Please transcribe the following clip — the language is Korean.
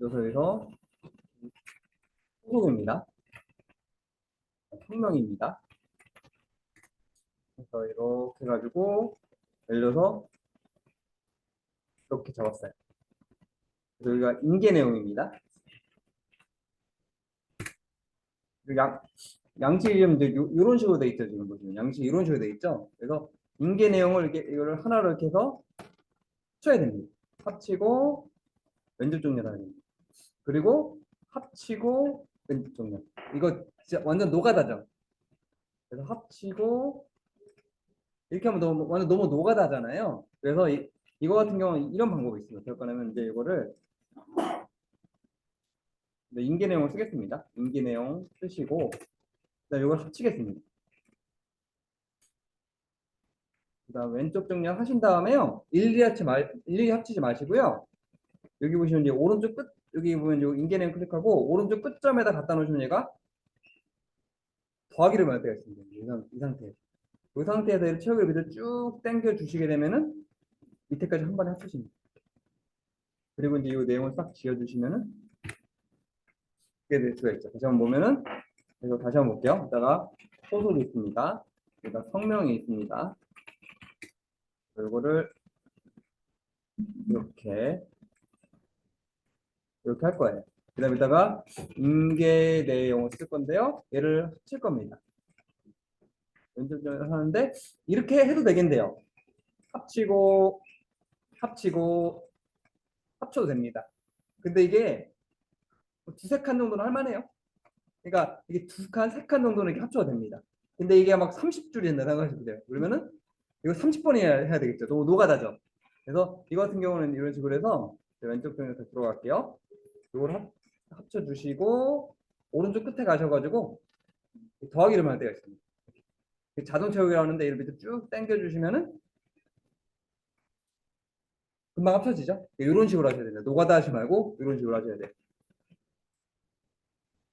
여기서 소속입니다. 성명입니다. 그래서 이렇게 해가지고 열려서 이렇게 적었어요. 그래서 여기가 인계 내용입니다. 양, 양식 이름 이제 요, 이런 식으로 돼 있죠 지금 보시면 양식 이런 식으로 돼 있죠. 그래서 인계 내용을 이렇게 이거를 하나로 이렇게 해서 합쳐야 됩니다. 합치고 왼쪽 정렬 하야 됩니다. 그리고 합치고 왼쪽 정렬. 이거 진짜 완전 노가다죠. 그래서 합치고 이렇게 하면 너무 완전 너무 노가다잖아요. 그래서 이, 이거 같은 경우는 이런 방법이 있습니다. 거냐면 이제 이거를 네, 인계 내용을 쓰겠습니다. 인계 내용 쓰시고 그다음 이걸 합치겠습니다. 그다음 왼쪽 정렬 하신 다음에요. 일일이 합치 말 일일이 합치지 마시고요. 여기 보시면 이제 오른쪽 끝 여기 보면 요 인계 내용 클릭하고 오른쪽 끝점에다 갖다 놓으시면 얘가 더하기를 할 때가 있습니다. 이, 상, 이 상태에서. 이 상태에서 이 체육을 밑으로 쭉 당겨 주시게 되면은 밑에까지 한 번에 합치십니다. 그리고 이제 이 내용을 싹 지어주시면은 이렇게 될 수가 있죠. 다시 한번 보면은 그래서 다시 한번 볼게요. 이따가 소속이 있습니다. 여기다 성명이 있습니다. 이거를 이렇게 이렇게 할 거예요. 그 다음에 다가 인계 내용을 쓸 건데요. 얘를 합칠 겁니다. 연습을 하는데 이렇게 해도 되겠네요. 합치고 합치고 합쳐도 됩니다. 근데 이게 두세 칸 정도는 할만해요. 그러니까 이게 두 칸, 세 칸 정도는 이렇게 합쳐도 됩니다. 근데 이게 막 30줄이 된다 생각하시면 돼요. 그러면은 이거 30번이나 해야 되겠죠. 너무 노가다죠. 그래서 이거 같은 경우는 이런 식으로 해서 왼쪽 편에서 들어갈게요. 이걸 합, 합쳐 주시고 오른쪽 끝에 가셔가지고 더하기를 할 때가 있습니다. 자동 채우기라고 하는데 이를 밑에 쭉 당겨 주시면은 금방 합쳐지죠? 이런 식으로 하셔야 됩니다. 노가다 하지 말고 이런 식으로 하셔야 돼요.